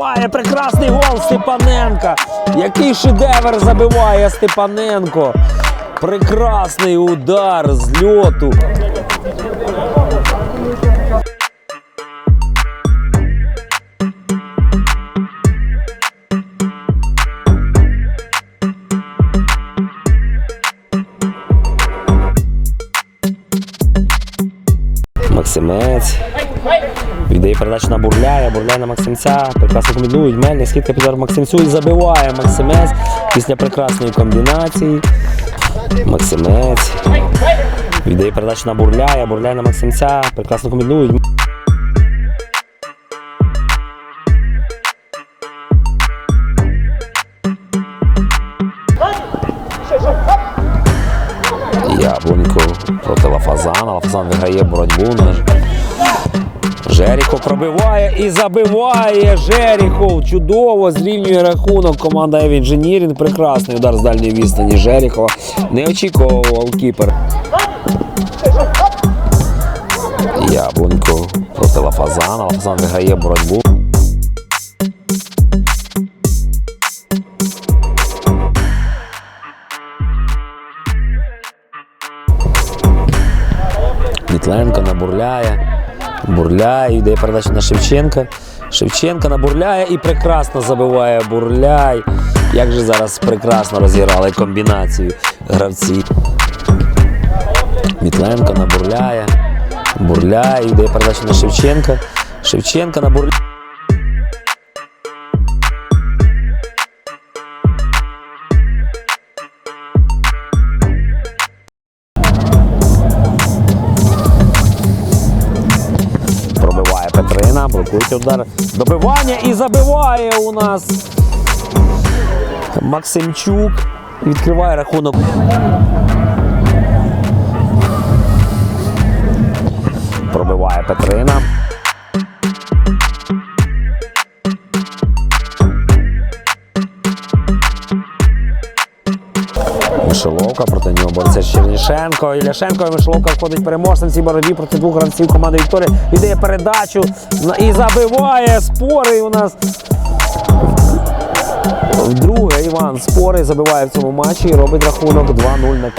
пробиває прекрасний гол Степаненка. Який шедевр забиває Степаненко. Прекрасний удар з льоту. Максимець. Віддає передачу на Бурляя, Бурляй на Максимця. Прекрасно комбінують. Мельник, скидка підар Максимцю і забиває Максимець після прекрасної комбінації. Максимець. Віддає передачу на Бурляя, Бурляй на Максимця. Прекрасно комбінують. Яблунько проти Лафазана. Лафазан виграє боротьбу. На ж- Жеріхов пробиває і забиває. Жеріхов чудово зрівнює рахунок. Команда Інженірінг. Прекрасний удар з дальньої відстані Жеріхова. Не очікував голкіпер. Яблунько проти Лафазана. Лафазан виграє боротьбу. Мітленко набурляє. Бурляй, йде передача на Шевченка. Шевченка набурляє і прекрасно забиває Бурляй. Як же зараз прекрасно розіграли комбінацію гравці. Мітленко набурляє. Бурляй, йде передача на Шевченка. Шевченка набурляє. Пробиває Блокується удар. Добивання і забиває у нас Максимчук. Відкриває рахунок. Пробиває Петрина. Мишеловка проти нього бореться Чернішенко. Іляшенко і Мишеловка входить переможцем цій боротьбі проти двох гравців команди Вікторія. Віддає передачу і забиває спори у нас. Вдруге Іван Спори забиває в цьому матчі і робить рахунок 2-0 на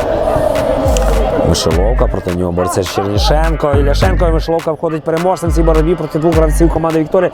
Мишеловка проти нього бореться Чернішенко. Іляшенко і Мишеловка входить переможцем цій боротьбі проти двох гравців команди Вікторія.